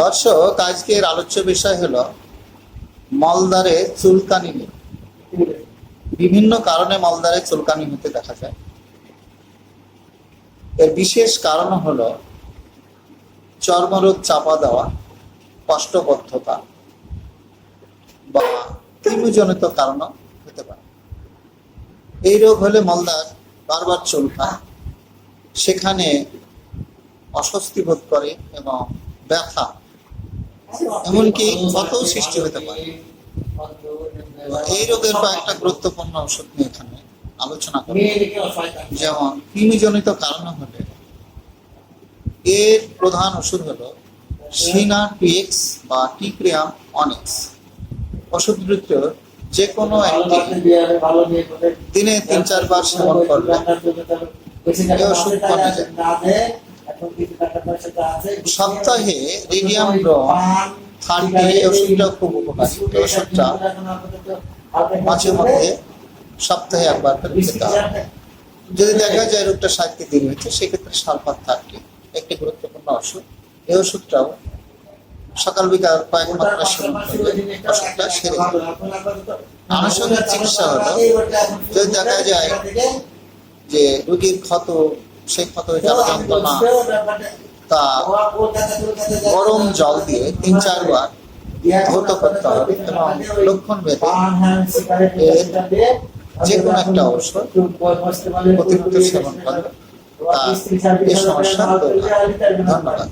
দর্শক, আজকের আলোচ্য বিষয় হলো মলদারে চুলকানি নিয়ে। বিভিন্ন কারণে মলদারে চুলকানি হতে দেখা যায়। এর বিশেষ কারণ হলো চর্মরোগ চাপা দেওয়া, কষ্টবদ্ধতা বা কৃমিজনিত কারণও হতে পারে। এই রোগ হলে মলদার বারবার চুলকায়। সেখানে অস্বস্তি বোধ করে এবং ব্যথা এমনকি ক্ষতও সৃষ্টি হতে পারে। এই রোগের কয়েকটা গুরুত্বপূর্ণ ওষুধ নিয়ে এখানে আলোচনা করি। যেমন কৃমিজনিত কারণ হলে এর প্রধান ওষুধ হলো সিনা টিএক্স বা টিক্রিয়াম অনেক্স। ওষুধ দুটো যে কোনো একটি দিনে তিন চারবার সেবন করলে ওষুধ কমে যায়। সপ্তাহে রেডিয়াম থার্টি এই ওষুধটা খুব উপকারী ওষুধটা মাঝে মধ্যে সপ্তাহে একবার করে খেতে হবে। যদি দেখা যায় রোগটা সাতটি দিন হয়েছে, সেক্ষেত্রে সালফার থার্টি, একটি গুরুত্বপূর্ণ ওষুধ। এই ওষুধটাও সকাল বিকাল কয়েক মাত্রা সেবন করলে ওষুধটা সেরে। আনুষঙ্গিক চিকিৎসা হলো, যদি দেখা যায় যে রোগীর ক্ষত সেই যারা জানত না তা গরম জল দিয়ে তিন চারবার ধৌত করতে হবে এবং লক্ষণ ভেদে যে কোনো একটা ঔষধ অতিরিক্ত সেবন করলে তা সমস্যা ধন্যবাদ।